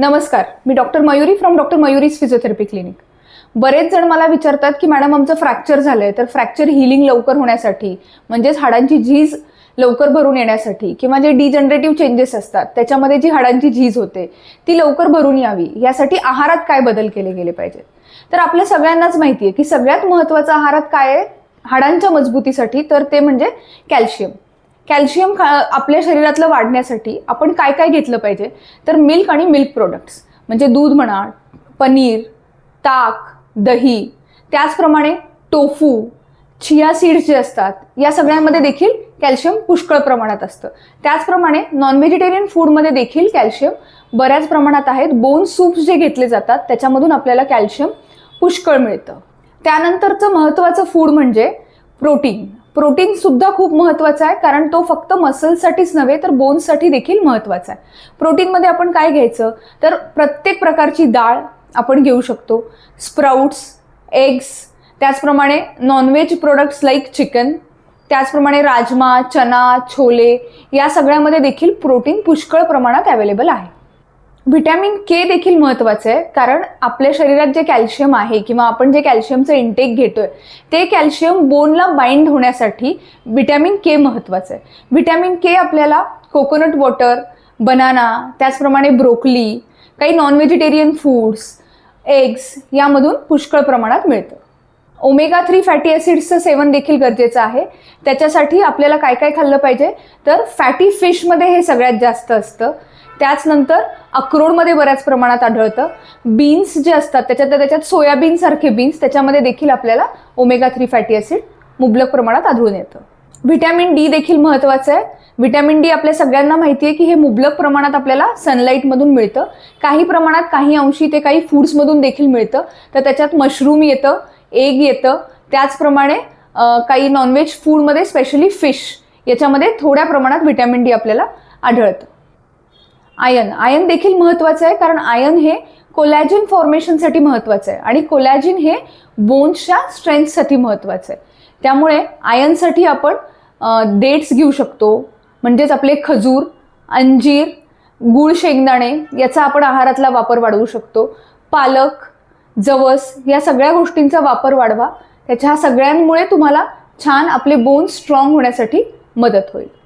नमस्कार मी doctor Mayuri from doctor Mayuri's physiotherapy clinic बरेच जण मला विचारतात की मॅडम आमचं फ्रॅक्चर झालं आहे तर फ्रॅक्चर हिलिंग लवकर होण्यासाठी म्हणजेच हाडांची झीज लवकर भरून येण्यासाठी किंवा जे डिजनरेटिव्ह चेंजेस असतात त्याच्यामध्ये जी हाडांची झीज होते ती लवकर भरून यावी यासाठी आहारात काय बदल केले गेले पाहिजेत? तर आपल्या सगळ्यांनाच माहिती आहे की सगळ्यात महत्त्वाचं आहारात काय आहे? हाडांच्या मजबूतीसाठी तर ते म्हणजे कॅल्शियम. कॅल्शियम खा आपल्या शरीरातलं वाढण्यासाठी आपण काय काय घेतलं पाहिजे? तर मिल्क आणि मिल्क प्रोडक्ट्स म्हणजे दूध म्हणा पनीर ताक दही त्याचप्रमाणे टोफू चिया सीड्स जे असतात या सगळ्यांमध्ये देखील कॅल्शियम पुष्कळ प्रमाणात असतं. त्याचप्रमाणे नॉन व्हेजिटेरियन फूडमध्ये देखील कॅल्शियम बऱ्याच प्रमाणात आहेत. बोन सूप्स जे घेतले जातात त्याच्यामधून आपल्याला कॅल्शियम पुष्कळ मिळतं. त्यानंतरचं महत्त्वाचं फूड म्हणजे प्रोटीन प्रोटीन सुद्धा खूप महत्त्वाचा आहे कारण तो फक्त मसल्ससाठीच नव्हे तर बोन्ससाठी देखील महत्त्वाचा आहे. प्रोटीनमध्ये आपण काय घ्यायचं? तर प्रत्येक प्रकारची डाळ आपण घेऊ शकतो. स्प्राउट्स एग्स त्याचप्रमाणे नॉनव्हेज प्रोडक्ट्स लाईक चिकन त्याचप्रमाणे राजमा चना छोले या सगळ्यामध्ये देखील प्रोटीन पुष्कळ प्रमाणात अवेलेबल आहे. व्हिटॅमिन के देखील महत्त्वाचं आहे. कारण आपल्या शरीरात जे कॅल्शियम आहे किंवा आपण जे कॅल्शियमचं इंटेक घेतोय ते कॅल्शियम बोनला बाइंड होण्यासाठी व्हिटॅमिन के महत्त्वाचं आहे. व्हिटॅमिन के आपल्याला कोकोनट वॉटर बनाना त्याचप्रमाणे ब्रोकली काही नॉन व्हेजिटेरियन फूड्स एग्स यामधून पुष्कळ प्रमाणात मिळतं. ओमेगा थ्री फॅटी ॲसिड्सचं सेवन देखील गरजेचं आहे. त्याच्यासाठी आपल्याला काय काय खाल्लं पाहिजे? तर फॅटी फिशमध्ये हे सगळ्यात जास्त असतं. त्याचनंतर अक्रोडमध्ये बऱ्याच प्रमाणात आढळतं. बीन्स जे असतात त्याच्यात त्याच्यात सोयाबीनसारखे बीन्स त्याच्यामध्ये देखील आपल्याला ओमेगा थ्री फॅटी ॲसिड मुबलक प्रमाणात आढळून येतं. व्हिटॅमिन डी देखील महत्त्वाचं आहे. व्हिटॅमिन डी आपल्या सगळ्यांना माहिती आहे की हे मुबलक प्रमाणात आपल्याला सनलाईटमधून मिळतं. काही प्रमाणात काही अंशी ते काही फूड्समधून देखील मिळतं. तर त्याच्यात मशरूम येतं एग येतं. त्याचप्रमाणे काही नॉनव्हेज फूडमध्ये स्पेशली फिश याच्यामध्ये थोड्या प्रमाणात व्हिटॅमिन डी आपल्याला आढळतं. आयन आयन देखील महत्त्वाचं आहे कारण आयन हे कोलॅजिन फॉर्मेशनसाठी महत्त्वाचं आहे आणि कोलॅजिन हे बोन्सच्या स्ट्रेंथसाठी महत्त्वाचं आहे. त्यामुळे आयनसाठी आपण डेट्स घेऊ शकतो म्हणजेच आपले खजूर अंजीर गूळ शेंगदाणे याचा आपण आहारातला वापर वाढवू शकतो. पालक जवस या सगळ्या गोष्टींचा वापर वाढवा. त्याच्या ह्या सगळ्यांमुळे तुम्हाला छान आपले बोन स्ट्रॉंग होण्यासाठी मदत होईल.